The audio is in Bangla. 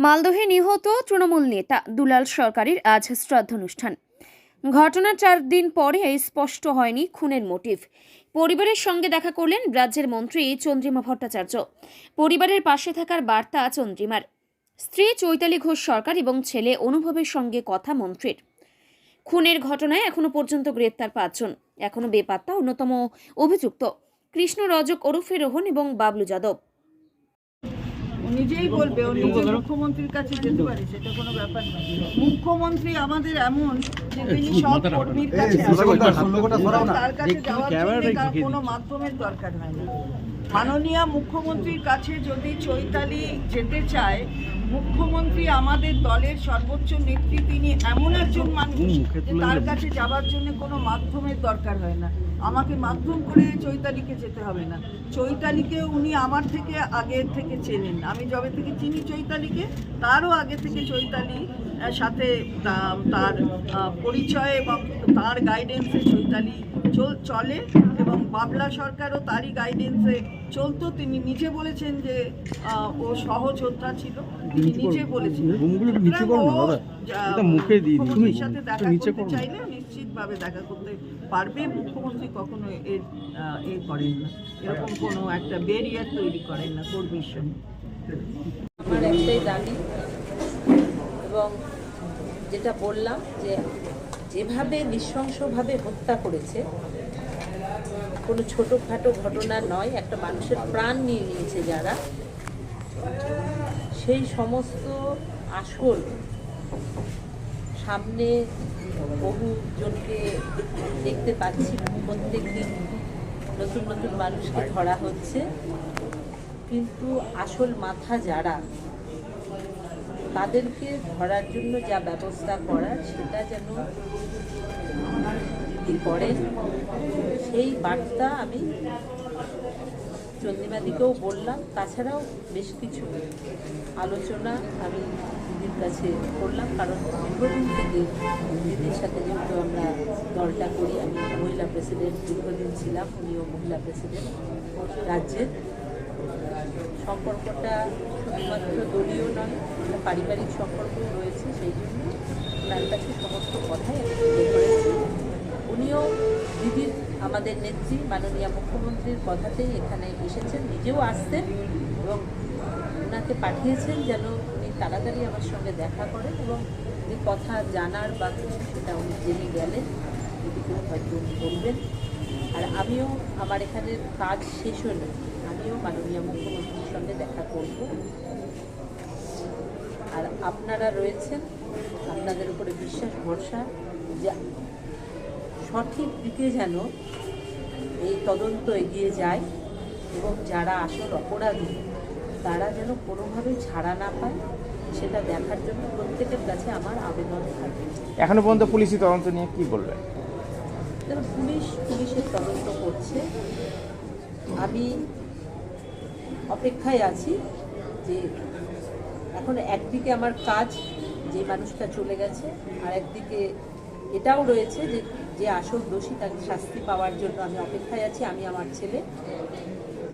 মালদহে নিহত তৃণমূল নেতা দুলাল সরকারের আজ শ্রাদ্ধানুষ্ঠান। ঘটনার চার দিন পরে স্পষ্ট হয়নি খুনের মোটিভ। পরিবারের সঙ্গে দেখা করলেন রাজ্যের মন্ত্রী চন্দ্রিমা ভট্টাচার্য। পরিবারের পাশে থাকার বার্তা চন্দ্রিমার। স্ত্রী চৈতালি ঘোষ সরকার এবং ছেলে অনুভবের সঙ্গে কথা মন্ত্রীর। খুনের ঘটনায় এখনও পর্যন্ত গ্রেপ্তার পাঁচজন। এখনও বেপাত্তা অন্যতম অভিযুক্ত। কৃষ্ণ রজক ওরফে রোহন এবং বাবলু যাদব। নিজেই বলবে ও নিজে মুখ্যমন্ত্রীর কাছে যেতে পারে সেটা কোনো ব্যাপার না। মুখ্যমন্ত্রী আমাদের এমন যে তিনি সব কর্মীর কাছে তার কাছে যাওয়ার জন্য কার কোনো মাধ্যমের দরকার হয় না। মাননীয় মুখ্যমন্ত্রীর কাছে যদি চৈতালি যেতে চায় মুখ্যমন্ত্রী আমাদের দলের সর্বোচ্চ নেত্রী তিনি এমন একজন মানুষ তার কাছে যাওয়ার জন্য কোনো মাধ্যমের দরকার হয় না। আমাকে মাধ্যম করে চৈতালিকে যেতে হবে না। চৈতালিকে উনি আমার থেকে আগের থেকে চেনেন। আমি যবে থেকে চিনি চৈতালিকে তারও আগে থেকে চৈতালি সাথে তার পরিচয় এবং তার গাইডেন্সে চৈতালি চল- এবং বাবলা সরকারও তারই গাইডেন্সে চলতো। তিনি নিজে বলেছেন যে ও সহযোদ্ধা ছিল। তিনি নিজে বলেছেন। মুখে দিয়ে সাথে দেখা করতে। চাইলে নিশ্চিতভাবে দেখা করতে পারবে, মুখ্যমন্ত্রী কখনো এর এ করেন না। এরকম কোনো একটা ব্যারিয়ার তৈরি করেন না কর্মীর সঙ্গে। আমার একটাই দাবি, এবং যেটা বললাম যে যেভাবে নৃশংসভাবে হত্যা করেছে, কোনো ছোটোখাটো ঘটনা নয়, একটা মানুষের প্রাণ নিয়ে নিয়েছে যারা। সেই সমস্ত আসল সামনে বহু জনকে দেখতে পাচ্ছি প্রত্যেক দিন নতুন নতুন মানুষকে ধরা হচ্ছে। কিন্তু আসল মাথা যারা, তাদেরকে ধরার জন্য যা ব্যবস্থা করার, সেটা যেন করেন সেই বার্তা আমি চন্দ্রিমাদিকেও বললাম, তাছাড়াও বেশ কিছু আলোচনা আমি দিদির কাছে করলাম, কারণ দীর্ঘদিন থেকে দিদির সাথে যেহেতু আমরা দলটা করি, আমি মহিলা প্রেসিডেন্ট দীর্ঘদিন ছিলাম, উনিও মহিলা প্রেসিডেন্ট রাজ্যের। সম্পর্কটা শুধুমাত্র দলীয় নয়, পারিবারিক সম্পর্কও রয়েছে, সেই জন্য ওনার কাছে আমাদের নেত্রী, মাননীয় মুখ্যমন্ত্রীর কথাতেই এখানে এসেছেন, নিজেও আসতেন এবং ওনাকে পাঠিয়েছেন যেন উনি তাড়াতাড়ি আমার সঙ্গে দেখা করেন এবং যে কথা জানার বা কিছু সেটা উনি জেনে গেলেন হয়তো উনি বলবেন। আর আমিও আমার এখানের কাজ শেষ হলে আমিও মাননীয় মুখ্যমন্ত্রীর সঙ্গে দেখা করব। আর আপনারা রয়েছেন, আপনাদের উপরে বিশ্বাস, ভরসা যে সঠিক দিকে যেন এই তদন্ত এগিয়ে যায় এবং যারা আসল অপরাধী তারা যেন কোনোভাবে ছাড়া না পায় সেটা দেখার জন্য প্রত্যেকের কাছে আমার আবেদন থাকবে। এখনও পর্যন্ত পুলিশি তদন্ত নিয়ে কি বলবেন? পুলিশ পুলিশের তদন্ত করছে। আমি অপেক্ষায় আছি যে এখন একদিকে আমার কাজ যে মানুষটা চলে গেছে আর একদিকে এটাও রয়েছে যে যে আসল দোষী তাকে শাস্তি পাওয়ার জন্য আমি অপেক্ষায় আছি আমি আমার ছেলে।